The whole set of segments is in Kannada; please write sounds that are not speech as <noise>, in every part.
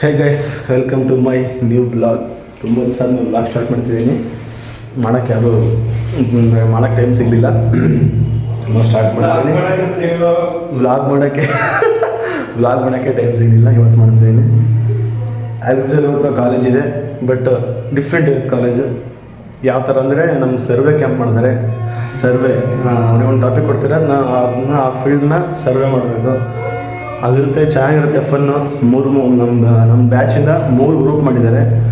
Hey guys welcome to my new blog ತುಂಬ ದಿವಸ ನಾನು ಬ್ಲಾಗ್ ಸ್ಟಾರ್ಟ್ ಮಾಡ್ತಿದ್ದೀನಿ. ಮಾಡೋಕ್ಕೆ ಅದು ಮಾಡೋಕ್ಕೆ ಟೈಮ್ ಸಿಗಲಿಲ್ಲ. ಸ್ಟಾರ್ಟ್ ಮಾಡ್ತೀನಿ ವ್ಲಾಗ್ ಮಾಡೋಕ್ಕೆ ವ್ಲಾಗ್ ಮಾಡೋಕ್ಕೆ ಟೈಮ್ ಸಿಗಲಿಲ್ಲ, ಇವತ್ತು ಮಾಡ್ತಿದ್ದೀನಿ. ಆ್ಯಸ್ ಯೂಶಲ್ ಇವತ್ತು ಕಾಲೇಜ್ ಇದೆ ಬಟ್ ಡಿಫ್ರೆಂಟ್ ಇರುತ್ತೆ ಕಾಲೇಜು ಯಾವ ಥರ ಅಂದರೆ ನಮ್ಮ ಸರ್ವೆ ಕ್ಯಾಂಪ್ ಮಾಡಿದ್ದಾರೆ. ಸರ್ವೆ ಅವ್ರಿಗೆ ಒಂದು ಟಾಪಿಕ್ ಕೊಡ್ತಾರೆ? ಅದನ್ನ ಆ ಫೀಲ್ಡ್ನ ಸರ್ವೆ ಮಾಡಬೇಕು ಅದಿರುತ್ತೆ ಚೆನ್ನಾಗಿರುತ್ತೆ ಫನ್ನು ಮೂರು ಮೂ- ನಮ್ಮ ನಮ್ಮ ಬ್ಯಾಚಿಂದ ಮೂರು ಗ್ರೂಪ್ ಮಾಡಿದ್ದಾರೆ.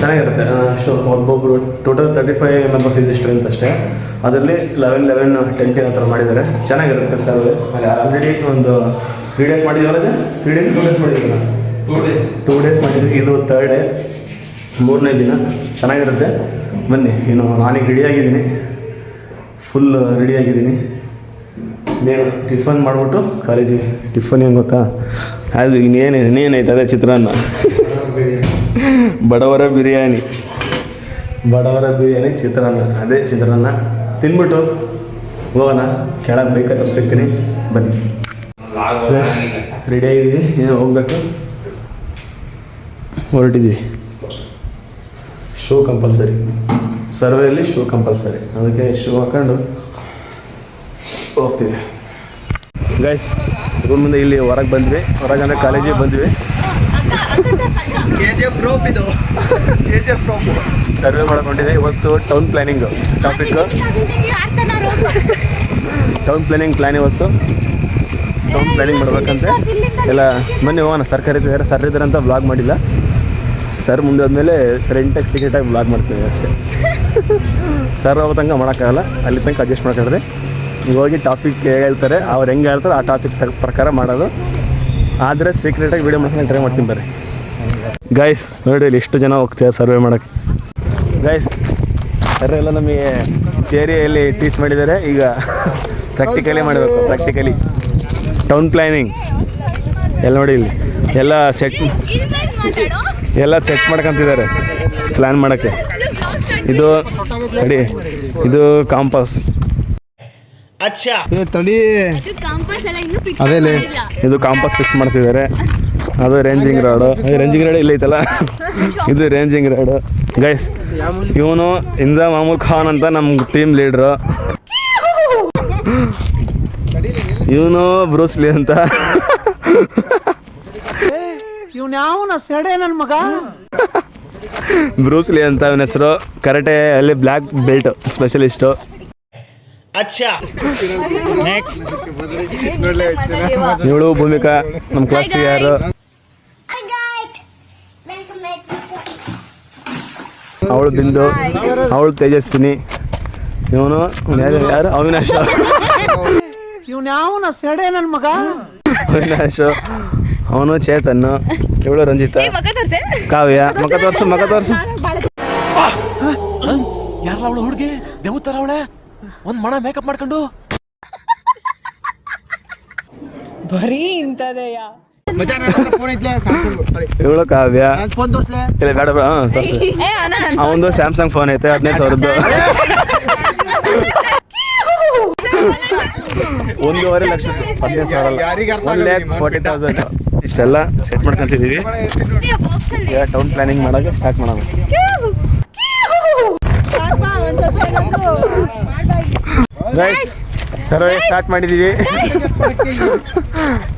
ಚೆನ್ನಾಗಿರುತ್ತೆ. ಅಷ್ಟು ಒಬ್ಬೊಬ್ಬರು ಟೋಟಲ್ ತರ್ಟಿ ಫೈವ್ ಮೆಂಬರ್ಸ್ ಇದೆ ಸ್ಟ್ರೆಂತ್ ಅಷ್ಟೇ. ಅದರಲ್ಲಿ ಲೆವೆನ್ ಲೆವೆನ್ ಟೆನ್ ಕೆ ಆ ಥರ ಮಾಡಿದ್ದಾರೆ. ಚೆನ್ನಾಗಿರುತ್ತೆ ಸರ್ ಆಲ್ರೆಡಿ ಒಂದು ತ್ರೀ ಡೇಸ್ ಮಾಡಿದ್ದೀವಲ್ಲ ತ್ರೀ ಡೇಸ್ ಟೂ ಡೇಸ್ ಮಾಡಿದ್ದೀವಿ ಟೂ ಡೇಸ್ ಟೂ ಡೇಸ್ ಮಾಡಿದ್ವಿ ಇದು ತರ್ಡ್ ಡೇ ಮೂರನೇ ದಿನ. ಚೆನ್ನಾಗಿರುತ್ತೆ. ಬನ್ನಿ ಇನ್ನು ನಾನೀಗ ರೆಡಿಯಾಗಿದ್ದೀನಿ ಫುಲ್ ರೆಡಿಯಾಗಿದ್ದೀನಿ ಇನ್ನೇನು ಟಿಫನ್ ಮಾಡಿಬಿಟ್ಟು ಕಾಲೇಜಿಗೆ. ಟಿಫನ್ ಏನು ಗೊತ್ತಾ? ಅದು ಇನ್ನೇನು ಇನ್ನೇನೈತೆ ಅದೇ ಚಿತ್ರಾನ್ನ. ಬಡವರ ಬಿರಿಯಾನಿ. ಬಡವರ ಬಿರಿಯಾನಿ ಚಿತ್ರಾನ್ನ. ಅದೇ ಚಿತ್ರಾನ್ನ. ತಿನ್ಬಿಟ್ಟು ಹೋಗೋಣ. ಕೆಳಗೆ ಬೇಕಾದ್ರೆ ಸಿಗ್ತೀನಿ ಬನ್ನಿ. ರೆಡಿ ಆಗಿದ್ದೀವಿ? ಏನು ಹೋಗ್ಬೇಕು? ಹೊರಟಿದ್ದೀವಿ. ಶೂ ಕಂಪಲ್ಸರಿ ಸರ್ವೆಯಲ್ಲಿ ಶೂ ಕಂಪಲ್ಸರಿ ಅದಕ್ಕೆ ಶೂ ಹಾಕೊಂಡು ಹೋಗ್ತೀವಿ. ಗೈಸ್ ರೂಮಿಂದ ಇಲ್ಲಿ ಹೊರಗೆ ಬಂದ್ವಿ. ಹೊರಗೆ ಅಂದರೆ ಕಾಲೇಜಿಗೆ ಬಂದ್ವಿ. ಕೆ ಜಿ ಎಫ್ ರೋಪ್ ಇದು. K G F rope survey ಮಾಡ್ಕೊಂಡಿದೆ ಇವತ್ತು town planning topic town planning plan ಇವತ್ತು. ಟೌನ್ ಪ್ಲ್ಯಾನಿಂಗ್ ಮಾಡ್ಬೇಕಂತೆ. ಎಲ್ಲ ಮೊನ್ನೆ ಹೋಗೋಣ. ಸರ್ ಕರೀತಿದ್ದಾರೆ. ಸರ್ ಇದ್ದಾರೆ ಅಂತ ಬ್ಲಾಗ್ ಮಾಡಿಲ್ಲ. ಸರ್ ಮುಂದೆ ಆದಮೇಲೆ ಸೈಲೆಂಟಾಗಿ ಸೀಕ್ರೆಟಾಗಿ ಬ್ಲಾಗ್ ಮಾಡ್ತೀವಿ ಅಷ್ಟೇ. ಸರ್ ಹೋಗೋ ತನಕ ಮಾಡೋಕ್ಕಾಗಲ್ಲ. ಅಲ್ಲಿ ತನಕ ಅಡ್ಜಸ್ಟ್ ಮಾಡ್ಕೊಂಡ್ರೆ. ಹೋಗಿ ಟಾಪಿಕ್ ಹೇಳ್ತಾರೆ, ಅವ್ರು ಹೆಂಗೆ ಹೇಳ್ತಾರೆ, ಆ ಟಾಪಿಕ್ ತ ಪ್ರಕಾರ ಮಾಡೋದು. ಆದರೆ ಸೀಕ್ರೆಟಾಗಿ ವೀಡಿಯೋ ಮಾಡ್ಕೊಂಡು ಟ್ರೈ ಮಾಡ್ತೀನಿ ಬರ್ರಿ. ಗೈಸ್ ನೋಡಿ ಇಲ್ಲಿ ಇಷ್ಟು ಜನ ಹೋಗ್ತೀವಿ ಸರ್ವೆ ಮಾಡೋಕ್ಕೆ. ಗೈಸ್ ಎಲ್ಲ ನಮಗೆ ಥಿಯರಿಯಲ್ಲಿ ಟೀಚ್ ಮಾಡಿದ್ದಾರೆ, ಈಗ ಪ್ರಾಕ್ಟಿಕಲಿ ಮಾಡಬೇಕು ಪ್ರಾಕ್ಟಿಕಲಿ ಟೌನ್ ಪ್ಲ್ಯಾನಿಂಗ್ ಎಲ್ಲ ನೋಡಿ ಇಲ್ಲಿ. ಎಲ್ಲ ಸೆಟ್ ಎಲ್ಲ ಸೆಟ್ ಮಾಡ್ಕೊತಿದ್ದಾರೆ ಪ್ಲ್ಯಾನ್ ಮಾಡೋಕ್ಕೆ. ಇದು, ನೋಡಿ, ಇದು ಕಾಂಪಾಸ್ ಏ ತಡಿ. ಅದೇಲೆ. ಇದು ಕಾಂಪಾಸ್ ಫಿಕ್ಸ್ ಮಾಡ್ತಿದ್ದಾರೆ. ಅದು ರೇಂಜಿಂಗ್ ರಾಡು ರೇಂಜಿಂಗ್ ರಾಡ್ ಇಲ್ಲ ಐತಲ್ಲ ಇದು ರೇಂಜಿಂಗ್ ರಾಡ್ ಗೈಸ್ ಇವನು ಇಂದ ಮಾಮೂಲ್ ಖಾನ್ ಅಂತ ನಮ್ಮ ಟೀಮ್ ಲೀಡ್ರು ಇವನು ಬ್ರೂಸ್ಲಿ ಅಂತ. ಇವ್ನ್ಯಾವನ ಸೆಡೆ ನನ್ನ ಮಗ? ಬ್ರೂಸ್ಲಿ ಅಂತ ಅವನ ಹೆಸರು. ಕರೆಟೆ ಅಲ್ಲಿ ಬ್ಲ್ಯಾಕ್ ಬೆಲ್ಟ್ ಸ್ಪೆಷಲಿಸ್ಟು ಇವಳು ಭೂಮಿಕಾ ನಮ್ಮ ಕ್ಲಾಸ್ ಯಾರು? ಅವಳು ಬಿಂದು ಅವಳು ತೇಜಸ್ವಿನಿ. ಇವನು ಯಾರು ಯಾರು? ಅವಿನಾಶ ಇವ್ನ್ಯಾವನ ಸೆಡೆ ನನ್ನ ಮಗ? ಅವಿನಾಶ್ ಅವನು ಚೇತನ್ ಇವಳು ರಂಜಿತ. ಕಾವ್ಯ. ಮಗ ತೋರ್ಸು? ಮಗ ತೋರ್ಸು ಯಾರ ಅವಳು ಹುಡುಗಿ? ದೇವತರ ಅವಳೆ? ಒಂದ್ ಮಣ ಮೇಕಪ್ ಮಾಡ್ಕೊಂಡು. ಬರೀ ಇಂಥದೆಯ? ಫೋನ್ ಐತ್ಲೆ ಸ್ಯಾಮ್ಸಂಗ್ ಇವಳು ಕಾವ್ಯ ಇಲ್ಲ ಬೇಡ ಬೇಡ. ಅವನದು ಸ್ಯಾಮ್ಸಂಗ್ ಫೋನ್ ಐತೆ ಹದಿನೈದು ಸಾವಿರದ್ದು. <laughs> ಒಂದೂವರೆ ಲಕ್ಷ ಹದಿನೈದು ಸಾವಿರ ಒನ್ ಲ್ಯಾಕ್ ಫೋರ್ಟಿ ತೌಸಂಡ್ ಇಷ್ಟೆಲ್ಲ ಸೆಟ್ ಮಾಡ್ಕೊಂತಿದ್ದೀವಿ. ಟೌನ್ ಪ್ಲಾನಿಂಗ್ ಮಾಡೋಕೆ ಸ್ಟಾರ್ಟ್ ಮಾಡೋಣ. ಗೈಸ್ ಸರ್ವೆ ಸ್ಟಾರ್ಟ್ ಮಾಡಿದ್ದೀವಿ.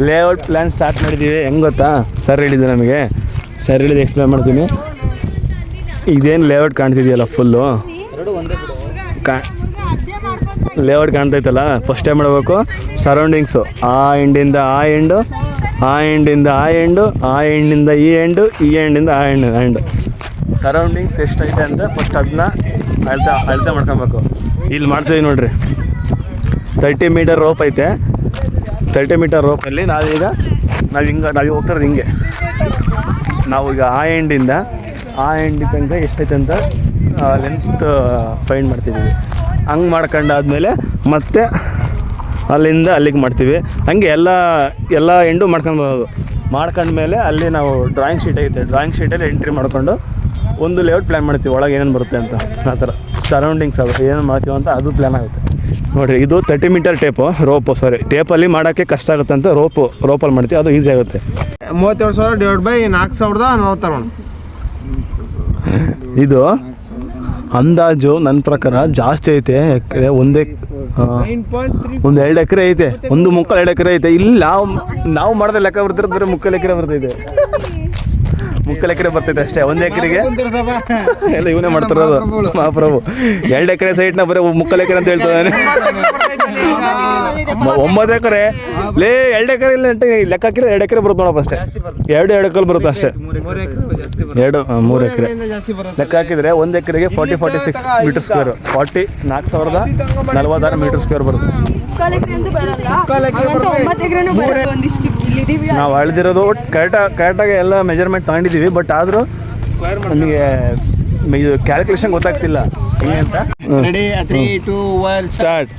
ಲೇಔಟ್ ಪ್ಲ್ಯಾನ್ ಸ್ಟಾರ್ಟ್ ಮಾಡಿದ್ದೀವಿ. ಹೆಂಗೆ ಗೊತ್ತಾ? ಸರ್ ಹೇಳಿದ್ದು ನಮಗೆ. ಸರ್ ಹೇಳಿದ್ದು ಎಕ್ಸ್ಪ್ಲೇನ್ ಮಾಡ್ತೀನಿ. ಇದೇನು ಲೇಔಟ್ ಕಾಣ್ತಿದೆಯಲ್ಲ ಫುಲ್ಲು ಕಾ ಲೇಔಟ್ ಕಾಣ್ತೈತಲ್ಲ? ಫಸ್ಟ್ ಟೈಮ್ ಮಾಡಬೇಕು. ಸರೌಂಡಿಂಗ್ಸು ಆ ಎಂಡಿಂದ ಆ ಎಂಡು ಆ ಎಂಡಿಂದ ಆ ಎಂಡು ಆ ಎಂಡಿಂದ ಈ ಎಂಡು ಈ ಎಂಡಿಂದ ಆ ಎಂಡ್ ಎಂಡು ಸರೌಂಡಿಂಗ್ಸ್ ಎಷ್ಟೈತೆ ಅಂತ ಫಸ್ಟ್ ಅದನ್ನ ಅಳ್ತಾ ಅಳ್ತಾ ಮಾಡ್ಕೊಬೇಕು. ಇಲ್ಲಿ ಮಾಡ್ತೀವಿ ನೋಡ್ರಿ. ತರ್ಟಿ ಮೀಟರ್ ರೋಪ್ ಐತೆ. ತರ್ಟಿ ಮೀಟರ್ ರೋಪಲ್ಲಿ ನಾವೀಗ ನಾವು ಹಿಂಗೆ ನಾವು ಹೋಗ್ತಾರೆ ಹಿಂಗೆ. ನಾವು ಈಗ ಆ ಎಂಡಿಂದ ಆ ಎಂಡಿ ತನಕ ಎಷ್ಟೈತೆ ಅಂತ ಲೆಂತ್ ಫೈಂಡ್ ಮಾಡ್ತಿದ್ದೀವಿ. ಹಂಗೆ ಮಾಡ್ಕೊಂಡಾದ್ಮೇಲೆ ಮತ್ತೆ ಅಲ್ಲಿಂದ ಅಲ್ಲಿಗೆ ಮಾಡ್ತೀವಿ. ಹಂಗೆ ಎಲ್ಲ ಎಲ್ಲ ಎಂಡು ಮಾಡ್ಕೊಂಡು ಮಾಡ್ಕೊಂಡ್ಮೇಲೆ ಅಲ್ಲಿ ನಾವು ಡ್ರಾಯಿಂಗ್ ಶೀಟ್ ಐತೆ. ಡ್ರಾಯಿಂಗ್ ಶೀಟಲ್ಲಿ ಎಂಟ್ರಿ ಮಾಡ್ಕೊಂಡು ಒಂದು ಲೇಔಟ್ ಪ್ಲ್ಯಾನ್ ಮಾಡ್ತೀವಿ. ಒಳಗೆ ಏನೇನು ಬರುತ್ತೆ ಅಂತ. ಆ ಥರ. ಸರೌಂಡಿಂಗ್ಸ್ ಅದು, ಏನೇನು ಮಾಡ್ತೀವಿ ಅಂತ ಅದು ಪ್ಲ್ಯಾನ್ ಆಗುತ್ತೆ. ನೋಡಿರಿ ಇದು thirty metre tape rope sorry ಟೇಪಲ್ಲಿ ಮಾಡೋಕ್ಕೆ ಕಷ್ಟ ಆಗುತ್ತೆ ಅಂತ ರೋಪು ರೋಪಲ್ಲಿ ಮಾಡ್ತೀವಿ ಅದು ಈಸಿ ಆಗುತ್ತೆ. ಮೂವತ್ತೇಳು ಸಾವಿರ ಡಿವೈಡ್ ಬೈ ನಾಲ್ಕು ಸಾವಿರದ ನಲವತ್ತಾರು ಇದು ಅಂದಾಜು ನನ್ನ ಪ್ರಕಾರ ಜಾಸ್ತಿ ಐತೆ ಎಕರೆ ಒಂದೇ ಒಂದು ಎರಡು ಎಕರೆ ಐತೆ ಒಂದು ಮುಕ್ಕಾಲು ಎರಡು ಎಕರೆ ಐತೆ. ಇಲ್ಲಿ ನಾವು ನಾವು ಮಾಡಿದ್ರೆ ಲೆಕ್ಕ ಬರ್ತಿರೋದು ಬರೀ ಮುಕ್ಕಾಲು ಎಕರೆ ಬರ್ತೈತೆ ಮುಕ್ಕಾಲು ಎಕರೆ ಬರ್ತೈತೆ ಅಷ್ಟೇ ಒಂದ್ ಎಕರೆಗೆ? ಎಲ್ಲ ಇವನೇ ಮಾಡ್ತಿರೋದು. ಮಹಾಪ್ರಭು ಎರಡು ಎಕರೆ ಸೈಟ್ನ ಬರೀ ಮುಕ್ಕಲ್ ಎಕರೆ ಅಂತ ಹೇಳ್ತಿದ್ದಾನೆ ಒಂಬತ್ತು ಎಕರೆ? ಲೇ ಎರಡು ಎಕರೆ ಇಲ್ಲ ಅಂತ ಲೆಕ್ಕ ಹಾಕಿದ್ರೆ ಎರಡು ಎಕರೆ ಬರುತ್ತೆ ನೋಡಪ್ಪ ಅಷ್ಟೇ. ಎರಡು ಎರಡು ಎಕರೆ ಬರುತ್ತೆ ಅಷ್ಟೇ. ಎರಡು ಮೂರು ಎಕರೆ. ಜಾಸ್ತಿ ಬರುತ್ತೆ. ಲೆಕ್ಕ ಹಾಕಿದ್ರೆ ಒಂದು ಎಕರೆಗೆ forty forty six metre square forty ನಾಲ್ಕು ಸಾವಿರದ ನಲ್ವತ್ತಾರು ಮೀಟರ್ ಸ್ಕ್ವೇರ್ ಬರುತ್ತೆ. ನಾವು ಅಳ್ದಿರೋದು ಕರೆಕ್ಟ್ ಕರೆಕ್ಟಾಗಿ ಕರೆಕ್ಟಾಗಿ ಎಲ್ಲ ಮೆಜರ್ಮೆಂಟ್ ತಗೊಂಡಿದ್ದೀವಿ ಬಟ್ ಆದರೂ ನಮಗೆ ಇದು ಕ್ಯಾಲ್ಕುಲೇಷನ್ ಗೊತ್ತಾಗ್ತಿಲ್ಲ. ಹೆಂಗೆ ಅಂತ? Ready three two one start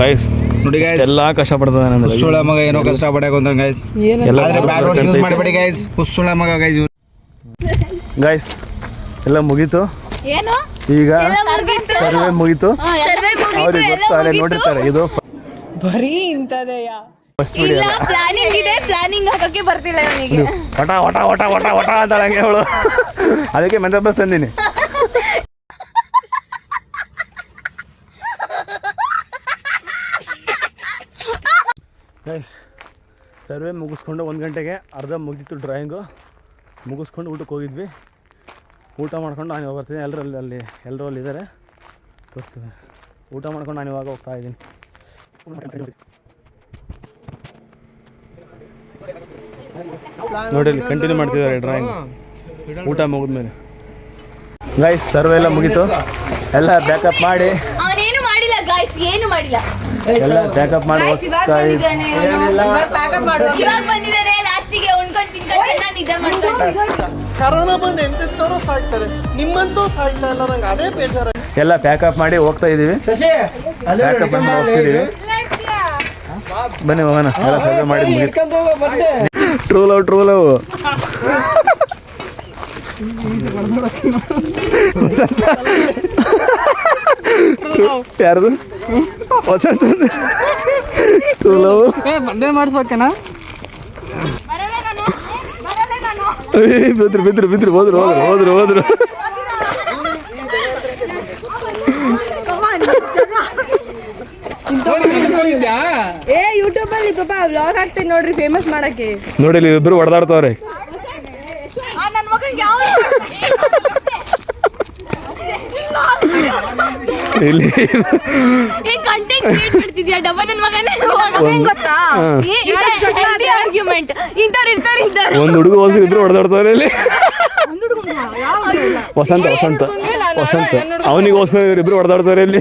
guys ನೋಡಿ ಗೈಸ್ ಎಲ್ಲ ಕಷ್ಟಪಡ್ತದೆ ನಂದು ಹುಸುಳ ಮಗ ಏನೋ ಕಷ್ಟ ಪಡಕ್ ಅಂತ ಗೈಸ್ ಎಲ್ಲ ಆದ್ರೆ ಬ್ಯಾಡ್ ವರ್ಡ್ ಯೂಸ್ ಮಾಡಬೇಡಿ ಗೈಸ್ ಹುಸುಳ ಮಗ ಗೈಸ್ ಗೈಸ್ ಎಲ್ಲ ಮುಗೀತು. ಏನು? ಈಗ ಸರ್ವೆ ಮುಗಿತು. ಸರ್ವೆ ಮುಗೀತು. ಅವ್ರಿಗೆ ಮುಗೀತು ನೋಡಿರ್ತಾರೆ ಇದು ಬರೀ ಇಂಥದೇ ಫಸ್ಟ್ ಇಲ್ಲ ವಿಡಿಯೋ ಪ್ಲಾನಿಂಗ್ ಇದೆ ಪ್ಲಾನಿಂಗ್ ಹಾಕಕ್ಕೆ ಬರ್ತಿಲ್ಲ ಇವನಿಗೆ. ಒಟ ಒಟ ಒಟ ಒಟ ಒಟ ಅಂತಾಳೆ ಹಂಗೆ ಅವಳು ಅದಕ್ಕೆ ಮೆಂತ ಬಸ್ ತಂದೀನಿ. ಗೈಸ್ ಸರ್ವೆ ಮುಗಿಸ್ಕೊಂಡು ಒಂದು ಗಂಟೆಗೆ ಅರ್ಧ ಮುಗಿತು ಡ್ರಾಯಿಂಗು ಮುಗಿಸ್ಕೊಂಡು ಊಟಕ್ಕೆ ಹೋಗಿದ್ವಿ. ಊಟ ಮಾಡ್ಕೊಂಡು ನಾನು ಇವಾಗ ಬರ್ತೀನಿ. ಎಲ್ಲರೂ ಅಲ್ಲಿ ಅಲ್ಲಿ ಎಲ್ಲರೂ ಅಲ್ಲಿ ಇದ್ದಾರೆ? ತೋರಿಸ್ತೀನಿ. ಊಟ ಮಾಡ್ಕೊಂಡು ನಾನು ಇವಾಗ ಹೋಗ್ತಾ ಇದ್ದೀನಿ. ನೋಡಿ ಕಂಟಿನ್ಯೂ ಮಾಡ್ತಿದ್ದಾರೆ ಡ್ರಾಯಿಂಗ್ ಊಟ ಮುಗಿದ್ಮೇಲೆ. ಗಾಯ್ಸ್ ಸರ್ವೆ ಎಲ್ಲ ಮುಗೀತು. ಎಲ್ಲ ಬ್ಯಾಕಪ್ ಮಾಡಿ. ಅವನೇನು ಮಾಡಿಲ್ಲ ಗಾಯ್ಸ್ ಏನು ಮಾಡಿಲ್ಲ. ಎಲ್ಲ ಬ್ಯಾಕಪ್ ಮಾಡಿ ಹೋಗ್ತಾ ಇದ್ದೀನಿ. ಇವಾಗ ಬಂದಿದ್ದಾನೆ ಲಾಸ್ಟಿಗೆ ಉಣ್ಕೊಂಡು ತಿನ್ಕೊಂಡು ನಿದ್ದೆ ಮಾಡ್ಕೊಂಡು ಕರೋನಾ ಬಂದು ಎಂತೆಂತವ್ರು ಸಾಯ್ತಾರೆ. ನಿಮ್ಮಂತೂ ಸಾಯ್ತಾ ಇಲ್ಲ ನಂಗೆ ಅದೇ ಬೇಜಾರ ಎಲ್ಲ ಪ್ಯಾಕಪ್ ಮಾಡಿ ಹೋಗ್ತಾ ಇದೀವಿ ಪ್ಯಾಕಪ್ ಮಾಡಿ ಹೋಗ್ತಿದೀವಿ ಬನ್ನಿ ಹೋಗೋಣ ಎಲ್ಲ ಸರ್ವೆ ಮಾಡಿ ಮುಗಿತು ಟ್ರೂ ಲವ್ ಟ್ರೂ ಲವ್ ಯಾರ್ದು? ವಸಂತ. ಟ್ರೂ ಲವ್ ಬಂದೇ ಮಾಡಿಸ್ಬೇಕೇನಾ? ಬಿದ್ರು ಬಿದ್ರು ಬಿದ್ರು ಹೋದ್ರು ಹೋದ್ರು ಹೋದ್ರು ಹೋದ್ರು. ಏ ಯೂಟ್ಯೂಬ್ ಅಲ್ಲಿ ಪಾಪ ವ್ಲಾಗ್ ಹಾಕ್ತೀನಿ ನೋಡ್ರಿ ಫೇಮಸ್ ಮಾಡಕ್ಕೆ. ನೋಡಿ ಇಲ್ಲಿ ಇಬ್ರು ಹೊಡೆದಾಡ್ತಾವ್ರೆ ನನ್ನ ಮಗಂಗೆ ಯಾವ ಇಲ್ಲಿ ಏ ಕಂಟೆಂಟ್ ಕ್ರಿಯೇಟ್ ಮಾಡ್ತಿದ್ಯಾ? ಡಬ್ಬ ನನ್ನ ಮಗನೇ? ಗೊತ್ತಾ? ಹಾಂ. ಆರ್ಗ್ಯುಮೆಂಟ್ ಇಂಥವ್ರು ಇರ್ತಾರೆ ಇಂಥವ್ರು ಒಂದು ಹುಡುಗ ಹೋಗಿ ಇಬ್ರು ಹೊಡೆದಾಡ್ತವ್ರೆ ಇಲ್ಲಿ? ವಸಂತ ವಸಂತ ವಸಂತ. ಅವನಿಗೋಸ್ಕರ ಇವ್ರಿಬ್ರು ಹೊಡೆದಾಡ್ತಾರೆ ಇಲ್ಲಿ.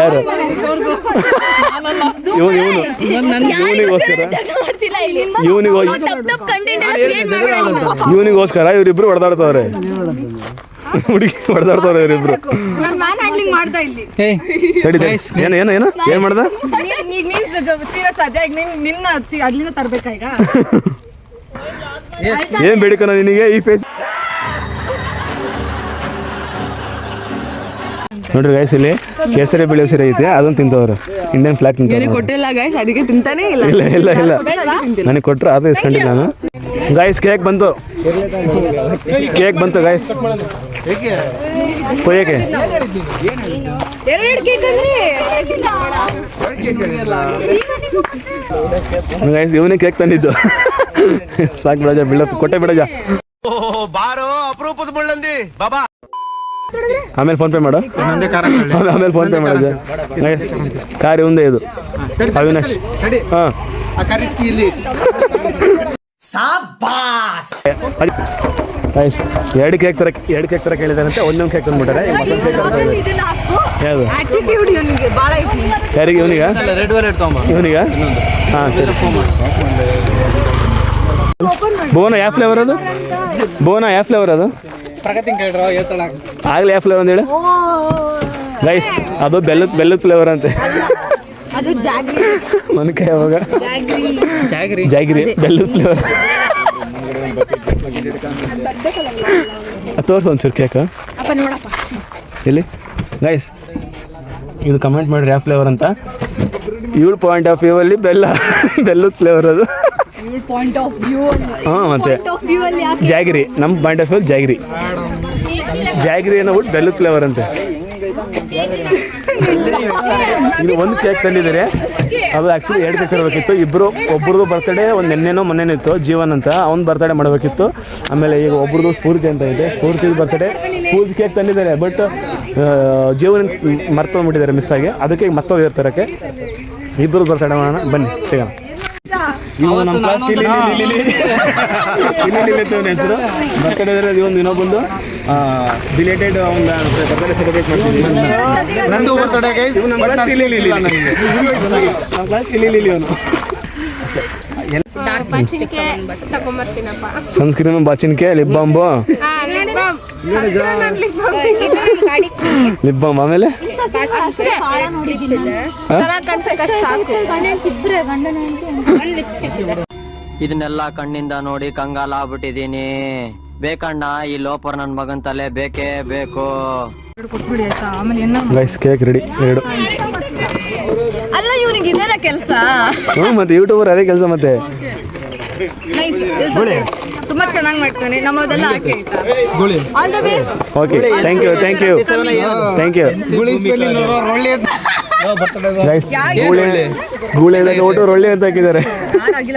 ಯಾರು? ಇವನು ಇವನು. ಇವನಿಗೋಸ್ಕರ. ಮಾಡ್ತಿಲ್ಲ ಇಲ್ಲಿ. ಇವನಿಗೋ ತಪ್ಪ ತಪ್ಪ ಕಂಟೆಂಟ್ ಕ್ರಿಯೇಟ್ ಮಾಡ್ಬೇಡ ಇವನಿಗೋಸ್ಕರ ಇವರಿಬ್ರು ಹೊಡೆದಾಡ್ತವ್ರೆ. <laughs> ಹುಡುಗಿ ಹೊಡೆದಾಡ್ತಾವ್ರೆ ಇವರಿಬ್ರು ಮಾಡ್ತಾ ಇಲ್ಲಿ ತಡಿ ತಡಿ. ಏನು ಏನು ಏನು? ಏನು ಮಾಡ್ದ? ಈಗ ನೀನ್ ಸೀರಿಯಸ್ ಅದೇ ಈಗ ನೀನ್ ನಿನ್ನ ಸಿ- ಅಲ್ಲಿಂದ ತರ್ಬೇಕಾ ಈಗ? ಏನ್ ಬೇಡಿಕನ ನಿನಗೆ ಈ ಫೇಸ್ ನೋಡ್ರಿ ಗೈಸ್ ಇಲ್ಲಿ ಕೇಸರಿ ಬಿಳಿ ಸೀರೆ ಐತೆ ಅದನ್ನ ತಿಂತವ್ರು. ಇಂಡಿಯನ್ ಫ್ಲಾಗ್ ತಿಂತವ್ರೆ ಕೊಟ್ಟಿಲ್ಲ ಗೈಸ್ ಅದಕ್ಕೆ ತಿಂತಾನೆ ಇಲ್ಲ. ಇಲ್ಲ ಇಲ್ಲ ಇಲ್ಲ. ನನಗೆ ಕೊಟ್ಟರು ಅದು ಇಸ್ಕೊಂಡಿಲ್ಲ ನಾನು. ಗೈಸ್ ಕೇಕ್ ಬಂತು. ಕೇಕ್ ಬಂತು ಗೈಸ್ ಕೊಯ್ಯಕ್ಕೆ ಎರಡು ಕೇಕ್ ಅಂದ್ರೆ ಇವನೇ ಕೇಕ್ ತಂದಿದ್ದು. ಸಾಕು ಬಿಡಜ ಬಿಡಪ್ ಕೊಟ್ಟೆ ಬಿಡಜ ಬಾರೋ ಅಪರೂಪದ ಮುಳ್ಳಂದಿ ಬಾಬಾ ಆಮೇಲೆ ಫೋನ್ ಪೇ ಮಾಡು ಆಮೇಲೆ ಫೋನ್ ಪೇ ಮಾಡೋದು ಗೈಸ್ ಕಾರ್ ಒಂದೇ ಇದು. ಅವಿನಾಶ್. ಹಾ. ಆ ಕರಿ ಗೈಸ್ ಎರಡು ಕೇಕ್ ತರ ಎರಡು ಕೇಕ್ ತರ ಕೇಳಿದಾರಂತೆ ಒಂದೊಂದು ಕೇಕ್ ತಂದ್ಬಿಟ್ಟಾರೆ. ಮತ್ತೊಂದು ಕೇಕ್ ಹಾಕು ಯಾವುದು? ಯಾರಿಗೆ ಇವನಿಗ? ಇವನಿಗ? ಹಾಂ ಸರಿ. ಬೋನ ಯಾವ ಫ್ಲೇವರ್ ಅದು? ಬೋನ ಯಾವ ಫ್ಲೇವರ್ ಅದು? ಪ್ರಗತಿ ಕೇಳ್ರ ಹೇಳ್ತಾಳ ಆಗ್ಲಿ ಯಾವ ಫ್ಲೇವರ್ ಅಂತ ಹೇಳಿ. ಗೈಸ್ ಅದು. ಬೆಲ್ಲದ ಬೆಲ್ಲದ ಫ್ಲೇವರ್ ಅಂತೆ. ಅದು ಜಾಗ್ರಿ. <laughs> ಮನಕ ಯಾವಾಗ? ಜಾಗ್ರಿ. ಜಾಗ್ರಿ. ಜಾಗಿರಿ ಬೆಲ್ಲದ ಫ್ಲೇವರ್ ತೋರ್ಸು ಒಂಚೂರು ಕೇಕ್. ಇಲ್ಲಿ ಎಲ್ಲಿ? ಗೈಸ್ ಇದು ಕಮೆಂಟ್ ಮಾಡಿರಿ ಯಾವ ಫ್ಲೇವರ್ ಅಂತ? ಏಳು ಪಾಯಿಂಟ್ ಆಫ್ ವ್ಯೂ ಅಲ್ಲಿ ಬೆಲ್ಲ ಬೆಲ್ಲದ ಫ್ಲೇವರ್ ಅದು. ಪಾಯಿಂಟ್ ಆಫ್ ವ್ಯೂ ಹಾಂ ಮತ್ತೆ ಆಫ್ ವ್ಯೂ ಅಲ್ಲಿ ಜಾಗಿರಿ ನಮ್ಮ ಪಾಯಿಂಟ್ ಆಫ್ ವ್ಯೂ ಜಾಗಿರಿ. ಜಾಗಿರಿ ಅನ್ನೋಬಿಟ್ಟು ಬಿಟ್ಟು ಬೆಲ್ಲದ ಫ್ಲೇವರ್ ಅಂತೆ. ಇದು ಒಂದು ಕೇಕ್ ತಂದಿದ್ದಾರೆ. ಅದು ಆ್ಯಕ್ಚುಲಿ ಎರಡು ಕೇಕ್ ತರಬೇಕಿತ್ತು ಇಬ್ಬರು ಒಬ್ರದ್ದು ಬರ್ತಡೇ ಒಂದು ನೆನ್ನೆನೋ ಮೊನ್ನೆನೋ ಇತ್ತು ಜೀವನ್ ಅಂತ ಅವ್ನು ಬರ್ತಡೇ ಮಾಡಬೇಕಿತ್ತು ಆಮೇಲೆ ಈಗ ಒಬ್ರದ್ದು ಸ್ಫೂರ್ತಿ ಅಂತ ಇದೆ ಸ್ಫೂರ್ತಿ ಬರ್ತಡೇ ಸ್ಫೂರ್ತಿ ಕೇಕ್ ತಂದಿದ್ದಾರೆ ಬಟ್ ಜೀವನ ಮರ್ತೋಗ್ಬಿಟ್ಟಿದ್ದಾರೆ ಮಿಸ್ ಆಗಿ ಅದಕ್ಕೆ ಈಗ ಮತ್ತೋಗಿರ್ತಾರೆ ತರಕ್ಕೆ ಇಬ್ಬರು ಬರ್ತಡೇ ಮಾಡೋಣ ಬನ್ನಿ ಸಿಗೋಣ ಇವಾಗ ನಮ್ಮ ಕ್ಲಾಸ್ ಹೆಸರು ಬರ್ತಡೇ ಇದ್ರೆ ಒಂದು ಇನ್ನೊಬ್ಬಂದು ರಿಲೇಟೆಡ್ ಒಂದು ಬರ್ತಡೇ ಸೆಲೆಬ್ರೇಟ್ ಮಾಡ್ತೀವಿ ನಂದು ಬರ್ತಡೆ ಗೈಸ್ ಇವ್ನು ನಮ್ಮ ಕ್ಲಾಸ್ ಇಲ್ಲಿ. ಇಲ್ಲಿ ನಮ್ಮ ಕ್ಲಾಸ್ ಇಲ್ಲಿ ಇಲ್ಲಿ ಅವನು. Sunscreen ಬಾಚಿನ್ಕೆ lip bomb lip bomb ಆಮೇಲೆ? ಇದನ್ನೆಲ್ಲ ಕಣ್ಣಿಂದ ನೋಡಿ ಕಂಗಾಲ ಆಗ್ಬಿಟ್ಟಿದೀನಿ ಬೇಕಣ್ಣ ಈ ಲೋಪರ್ ನನ್ ಮಗನ್ ತಲೆ ಬೇಕೇ ಬೇಕು. ಗೈಸ್ ಕೇಕ್ ರೆಡಿ ಎರಡು. ಅಲ್ಲ ಇವನಿಗೆ ಇದೇನ ಕೆಲಸ? ಹ್ಞೂ ಮತ್ತೆ ಯೂಟ್ಯೂಬರ್ ಅದೇ ಕೆಲಸ ಮತ್ತೆ. ನೈಸ್ ತುಂಬಾ ಚೆನ್ನಾಗಿ ಮಾಡ್ತಾನೆ. ನಮ್ಮದೆಲ್ಲ ಹಾಕಿ ಆಯ್ತಾ? All the best okay thank you thank you thank you guys ಗೂಳೆ ಗೂಳೆದಾಗ ಒಟ್ಟು ಒಳ್ಳೆ ಅಂತ ಹಾಕಿದ್ದಾರೆ.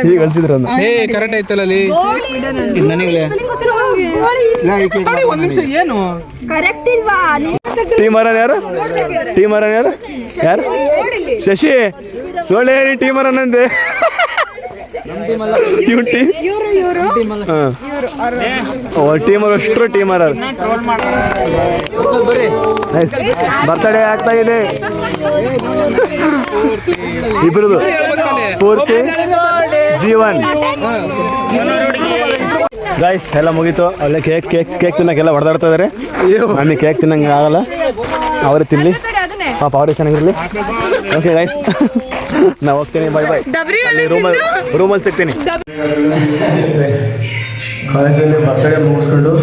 ಈಗ ಕಳ್ಸಿದ್ರು ಕರೆಕ್ಟ್ ಏ ಕರೆಕ್ಟ್ ಐತಲ್ಲ ಅಲ್ಲಿ ಏನು? ಕರೆಕ್ಟ್ ಇಲ್ವಾ? ಟೀಮ್ ಅರನ್ ಯಾರು? ಟೀಮ್ ಅರನ್ ಯಾರು? ಯಾರು? ಶಶಿ ಒಳ್ಳೆ ಟೀಮ್ ಅರನ್ ಅಂದೆ. ಇವ್ನು ಟೀಮ್ ಹಾಂ. ಟೀಮ್ ಅಷ್ಟರು ಟೀಮ್ ಅರ ನೈಸ್ ಬರ್ತಡೇ ಆಗ್ತಾ ಇದೆ. ಇಬ್ರದು. ಸ್ಫೂರ್ತಿ ಜೀವನ್. ಗೈಸ್ ಎಲ್ಲ ಮುಗೀತು. ಅಲ್ಲೇ ಕೇಕ್ ಕೇಕ್ ಕೇಕ್ ತಿನ್ನಕ್ಕೆಲ್ಲ ಹೊಡೆದಾಡ್ತಾ ಇದ್ದಾರೆ ನಮಗೆ ಕೇಕ್ ತಿನ್ನಂಗೆ ಆಗಲ್ಲ. ಅವರೇ ತಿನ್ನಲಿ ಪಾಪ ಅವರೇ ಚೆನ್ನಾಗಿರಲಿ ಓಕೆ ಗೈಸ್ ನಾ ಹೋಗ್ತೀನಿ. ಬಾಯ್ ಬಾಯ್ ಅಲ್ಲಿ ರೂಮಲ್ಲಿ ರೂಮಲ್ಲಿ ಸಿಗ್ತೀನಿ. ಕಾಲೇಜಲ್ಲಿ ಬರ್ತಡೇ ಮುಗಿಸ್ಕೊಂಡು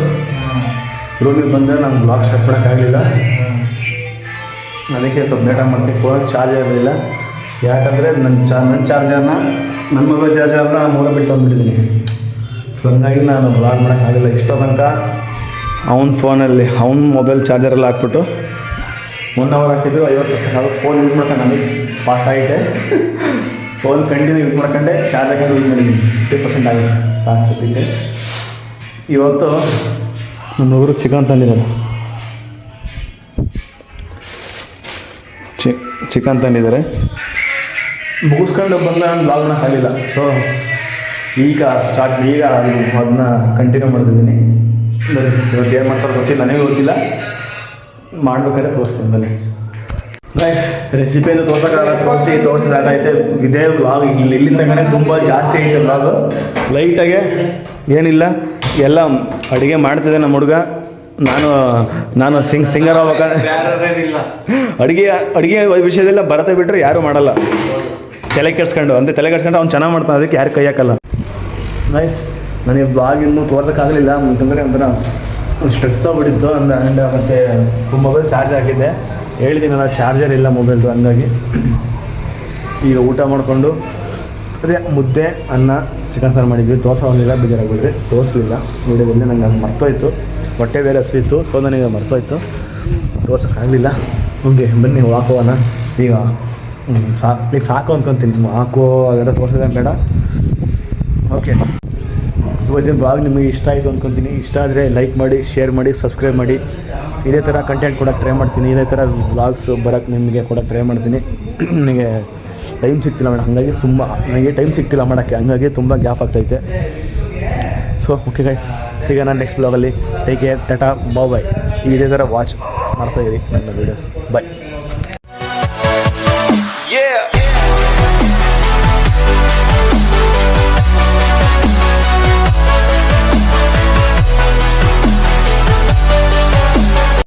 ರೂಮಿಗೆ ಬಂದರೆ ನಾನು ಬ್ಲಾಗ್ ಸ್ಟಾರ್ಟ್ ಮಾಡೋಕ್ಕಾಗಲಿಲ್ಲ ಅದಕ್ಕೆ ಸ್ವಲ್ಪ ಬೇಟ ಮಾಡ್ತೀನಿ. ಫೋನ್ ಚಾರ್ಜ್ ಇರಲಿಲ್ಲ ಯಾಕಂದರೆ ನನ್ನ ಚಾ ನನ್ನ ಚಾರ್ಜರ್ನ ನನ್ನ ಮೊಬೈಲ್ ಚಾರ್ಜರ್ನ ನಾನು ಮೂಲ ಬಿಟ್ಟು ಬಂದುಬಿಟ್ಟಿದ್ದೀನಿ. ಸೊ ಹಂಗಾಗಿ ನಾನು ಬ್ಲಾಗ್ ಮಾಡೋಕ್ಕಾಗಲ್ಲ ಇಷ್ಟೋ ತನಕ ಅವನ ಫೋನಲ್ಲಿ ಅವ್ನ ಮೊಬೈಲ್ ಚಾರ್ಜರೆಲ್ಲ ಹಾಕ್ಬಿಟ್ಟು ಒನ್ ಅವರ್ ಹಾಕಿದ್ರು, ಐವತ್ತು ಪರ್ಸೆಂಟ್ ಅದು ಫೋನ್ ಯೂಸ್ ಮಾಡ್ಕೊಂಡು ನನಗೆ ಫಾಸ್ಟ್ ಆಗಿದೆ ಫೋನ್ ಕಂಟಿನ್ಯೂ ಯೂಸ್ ಮಾಡ್ಕೊಂಡೆ ಚಾರ್ಜ್ ಹಾಕೊಂಡು ಯೂಸ್ ಮಾಡಿದ್ದೀನಿ. ಫಿಫ್ಟಿ ಪರ್ಸೆಂಟ್ ಆಗಿದೆ. ಸಾಕು ಸತ್ತಿದ್ದೆ ಇವತ್ತು ನಮ್ಮ ಹುಡುಗರು ಚಿಕನ್ ತಂದಿದ್ದಾರೆ. ಚಿಕನ್ ತಂದಿದ್ದಾರೆ. ಮುಗಿಸ್ಕೊಂಡು ಬಂದ ನಾನು ಬ್ಲಾಗ್ ಮಾಡೋಕ್ಕಾಗಲಿಲ್ಲ ಸೊ ಈಗ ಸ್ಟಾರ್ಟ್ ಈಗ ಅದನ್ನ ಕಂಟಿನ್ಯೂ ಮಾಡ್ತಿದ್ದೀನಿ. ಇವತ್ತು ಏನು ಮಾಡ್ತಾರೆ ಗೊತ್ತಿಲ್ಲ, ನನಗೆ ಗೊತ್ತಿಲ್ಲ. ಮಾಡ್ಬೇಕಾದ್ರೆ ತೋರಿಸ್ತೀನಿ, ಬನ್ನಿ. ಗೈಸ್ ರೆಸಿಪಿಯನ್ನು ತೋರ್ಸೋಕ್ಕಾಗಲ್ಲ, ತೋರಿಸಿ ತೋರಿಸಿ ಸಾಕೈತೆ ಇದೇ ವ್ಲಾಗ್ ಇಲ್ಲಿ ಇಲ್ಲಿಂದ ಕಡೆ ತುಂಬ ಜಾಸ್ತಿ ಐತೆ ವ್ಲಾಗು ಲೈಟಾಗೆ ಏನಿಲ್ಲ, ಎಲ್ಲ ಅಡುಗೆ ಮಾಡ್ತಿದ್ದೆ ನಮ್ಮ ಹುಡುಗ. ನಾನು ನಾನು ಸಿಂಗ್ ಸಿಂಗರ್ ಆಗ್ಬೇಕಾದ್ರೆ ಅಡುಗೆ ಅಡುಗೆ ವಿಷಯದಲ್ಲ ಬರತ್ತೆ ಬಿಟ್ಟರೆ ಯಾರೂ ಮಾಡಲ್ಲ. ತಲೆ ಕೆಡ್ಸ್ಕೊಂಡು, ಅಂದರೆ ತಲೆ ಕೆಡ್ಸ್ಕೊಂಡು ಅವ್ನು ಚೆನ್ನಾಗಿ ಮಾಡ್ತಾನೆ, ಅದಕ್ಕೆ ಯಾರು ಕೈ ಹಾಕಲ್ಲ. ನೈಸ್ ನನಗೆ ಬ್ಲಾಗ್ ಇನ್ನೂ ತೋರ್ಸೋಕ್ಕಾಗಲಿಲ್ಲ ಯಾಕಂದರೆ ಒಂಥರ ಸ್ಟ್ರೆಸ್ ಆಗ್ಬಿಟ್ಟಿತ್ತು. ಅಂದ ಆ್ಯಂಡ್ ಮತ್ತು ಮೊಬೈಲ್ ಚಾರ್ಜ್ ಹಾಕಿದ್ದೆ ಹೇಳಿದ್ದೀನಲ್ಲ ಚಾರ್ಜರ್ ಇಲ್ಲ ಮೊಬೈಲ್ದು ಹಂಗಾಗಿ ಈಗ ಊಟ ಮಾಡಿಕೊಂಡು ಅದೇ ಮುದ್ದೆ, ಅನ್ನ ಚಿಕನ್ ಸಾರು ಮಾಡಿದ್ವಿ. ತೋರ್ಸೋಂಗಿಲ್ಲ ಬೇಜಾರಾಗ್ಬಿಟ್ರಿ ತೋರಿಸ್ಲಿಲ್ಲ. ವೀಡಿಯೋದಲ್ಲಿ ನಂಗೆ ಅದು ಮರ್ತೋಯ್ತು. ಹೊಟ್ಟೆ ಬೇರೆ ಹಸಿವಿತ್ತು. ಸೊ ನನಗೆ ಮರ್ತೋಯ್ತು. ತೋರ್ಸೋಕ್ಕಾಗಲಿಲ್ಲ ಓಕೆ, ಬನ್ನಿ ಹೋಗೋಣ. ಈಗ ಸಾಕು ಈಗ ಸಾಕು ಅಂದ್ಕೊತೀನಿ ಹಾಕೋ ಅದೆಲ್ಲ ತೋರಿಸೋದೇ ಬೇಡ. ಓಕೆ ಇವತ್ತಿನ ಬ್ಲಾಗ್ ನಿಮಗೆ ಇಷ್ಟ ಆಯಿತು ಅಂದ್ಕೊತೀನಿ ಇಷ್ಟ ಆದರೆ ಲೈಕ್ ಮಾಡಿ ಶೇರ್ ಮಾಡಿ ಸಬ್ಸ್ಕ್ರೈಬ್ ಮಾಡಿ. ಇದೇ ಥರ ಕಂಟೆಂಟ್ ಕೊಡೋಕ್ಕೆ ಟ್ರೈ ಮಾಡ್ತೀನಿ. ಇದೇ ಥರ ಬ್ಲಾಗ್ಸ್ ಬರೋಕ್ಕೆ ನಿಮಗೆ ಕೂಡ ಟ್ರೈ ಮಾಡ್ತೀನಿ. <clears throat> ನನಗೆ ಟೈಮ್ ಸಿಗ್ತಿಲ್ಲ ಮೇಡಮ್ ಹಾಗಾಗಿ ತುಂಬ ನನಗೆ ಟೈಮ್ ಸಿಗ್ತಿಲ್ಲ ಮಾಡೋಕ್ಕೆ. ಹಂಗಾಗಿ ತುಂಬ ಗ್ಯಾಪ್ ಆಗ್ತೈತೆ. ಸೊ ಓಕೆ ಗೈಸ್ ಸಿಗೋಣ next ಬ್ಲಾಗಲ್ಲಿ take care tata bye bye ಇದೇ ಥರ ವಾಚ್ ಮಾಡ್ತಾಯಿರಿ ನನ್ನ ವೀಡಿಯೋಸ್ ಬಾಯ್